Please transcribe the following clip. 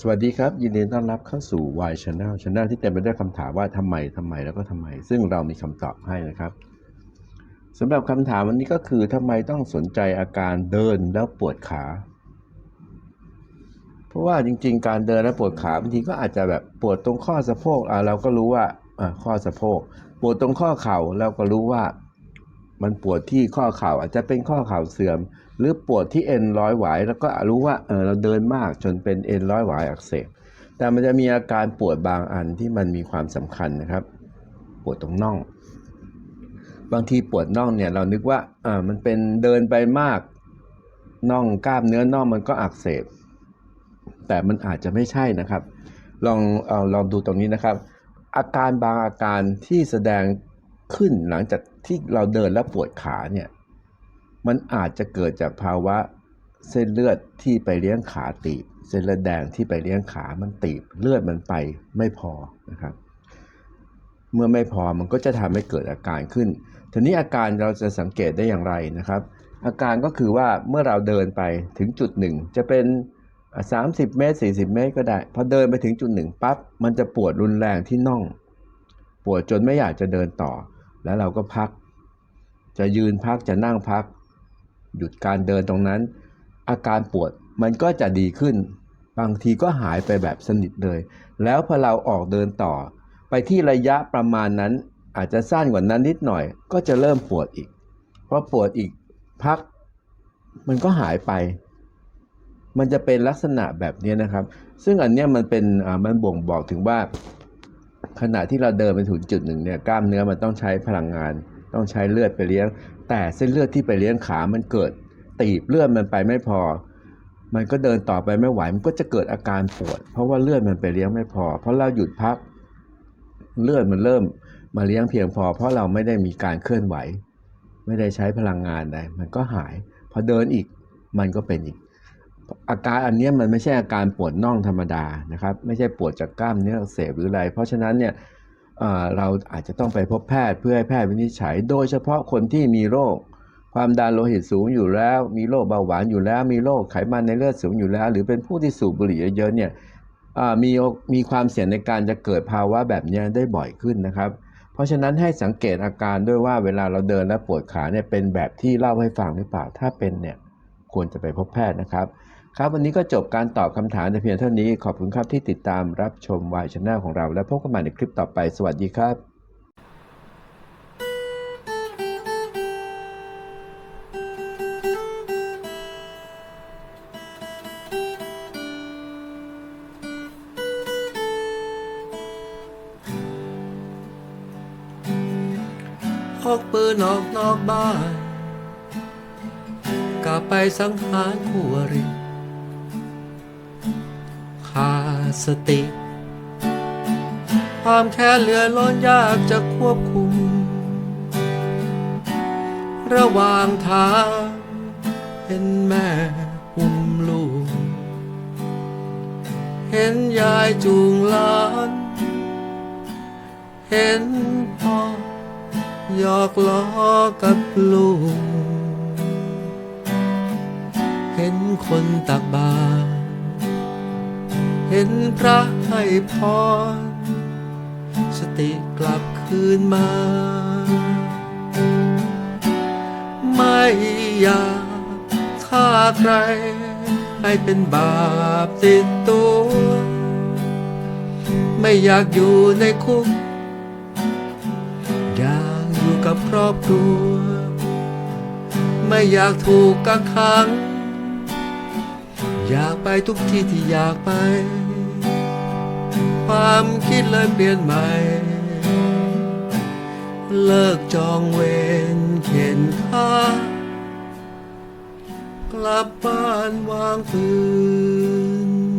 สวัสดีครับ ยินดีต้อนรับเข้าสู่ Y Channel Channel ที่เต็มไปด้วยคำถามว่าทำไมทำไมแล้วก็ทำไม ซึ่งเรามีคำตอบให้นะครับสำหรับคำถามวันนี้ก็คือทำไมต้องสนใจอาการเดินแล้วปวดขา เพราะว่าจริง ๆ การเดินแล้วปวดขาบางทีก็อาจจะแบบปวดตรงข้อสะโพกอะเราก็รู้ว่าอะข้อสะโพก ปวดตรงข้อเข่าเราก็รู้ว่า มันปวดที่ข้อเข่าอาจจะเป็นข้อเข่าเสื่อม หรือปวดที่เอ็นร้อยหวายแล้วก็รู้ว่าเออเราเดินมากจนเป็นเอ็นร้อยหวายอักเสบแต่มันจะมีอาการปวดบางอันที่มันมีความสำคัญนะครับ ปวดตรงน่อง บางทีปวดน่องเนี่ยเรานึกว่าอ่ามันเป็นเดินไปมากน่องกล้ามเนื้อน่องมันก็อักเสบ แต่มันอาจจะไม่ใช่นะครับ ลองเอาลองดูตรงนี้นะครับ อาการบางอาการที่แสดง ขึ้นหลังจากที่เราเดินแล้วปวดขาเนี่ย มันอาจจะเกิดจากภาวะเส้นเลือดที่ไปเลี้ยงขาตีบ เส้นเลือดแดงที่ไปเลี้ยงขามันตีบ เลือดมันไปไม่พอนะครับ เมื่อไม่พอมันก็จะทำให้เกิดอาการขึ้น ทีนี้อาการเราจะสังเกตได้อย่างไรนะครับ อาการก็คือว่าเมื่อเราเดินไปถึงจุดหนึ่งจะเป็น 30 เมตร 40 เมตรก็ได้ พอเดินไปถึงจุดหนึ่งปั๊บมันจะปวดรุนแรงที่น่อง ปวดจนไม่อยากจะเดินต่อ แล้วเราก็พัก จะยืนพักจะนั่งพัก หยุดการเดินตรงนั้น อาการปวดมันก็จะดีขึ้น บางทีก็หายไปแบบสนิทเลย แล้วพอเราออกเดินต่อ ไปที่ระยะประมาณนั้นอาจจะสั้นกว่านั้นนิดหน่อย ก็จะเริ่มปวดอีกเพราะปวดอีกพัก มันก็หายไป มันจะเป็นลักษณะแบบนี้นะครับ ซึ่งอันเนี้ยมันเป็นมันบ่งบอกถึงว่า ขณะที่เราเดินไปถึงจุดหนึ่งเนี่ยกล้ามเนื้อมันต้องใช้พลังงาน ต้องใช้เลือดไปเลี้ยง แต่เส้นเลือดที่ไปเลี้ยงขามันเกิดตีบเลือดมันไปไม่พอ มันก็เดินต่อไปไม่ไหวมันก็จะเกิดอาการปวด เพราะว่าเลือดมันไปเลี้ยงไม่พอ เพราะเราหยุดพัก เลือดมันเริ่มมาเลี้ยงเพียงพอ เพราะเราไม่ได้มีการเคลื่อนไหว ไม่ได้ใช้พลังงานใดมันก็หาย พอเดินอีกมันก็เป็นอีก อาการอันนี้มันไม่ใช่อาการปวดน่องธรรมดานะครับ ไม่ใช่ปวดจากกล้ามเนื้อเสบหรืออะไร เพราะฉะนั้นเนี่ยเราอาจจะต้องไปพบแพทย์เพื่อให้แพทย์วินิจฉัย โดยเฉพาะคนที่มีโรค ความดันโลหิตสูงอยู่แล้ว มีโรคเบาหวานอยู่แล้ว มีโรคไขมันในเลือดสูงอยู่แล้ว หรือเป็นผู้ที่สูบบุหรี่เยอะๆเนี่ยมีมีความเสี่ยงในการจะเกิดภาวะแบบนี้ได้บ่อยขึ้นนะครับ เพราะฉะนั้นให้สังเกตอาการด้วยว่าเวลาเราเดินแล้วปวดขาเนี่ยเป็นแบบที่เล่าให้ฟังหรือเปล่าถ้าเป็นเนี่ยควรจะไปพบแพทย์นะครับ ครับวันนี้ก็จบการตอบคำถามแต่เพียงเท่านี้ขอบคุณครับที่ติดตามรับชมวายชแนลของเรา และพบกันใหม่ในคลิปต่อไปสวัสดีครับออกปืนออกนอกบ้านกลับไปสังหารหัวริ สติ ความแค้นเหลือล้นยากจะควบคุม ระหว่างทางเห็นแม่อุ้มลูก เห็นยายจูงหลาน เห็นพ่อหยอกล้อกับลูก เห็นคนตักบาตร ห็นพระให้พรสติกลับคืนมา ไม่อยากฆ่าใคร ให้เป็นบาปติดตัว ไม่อยากอยู่ในคุก อยากอยู่กับครอบครัว ไม่อยากถูกกักขัง อยากไปทุกที่ที่อยากไป ความคิดเลยเปลี่ยนใหม่ เลิกจองเวรเข็นค่ากลับบ้านวางฟืน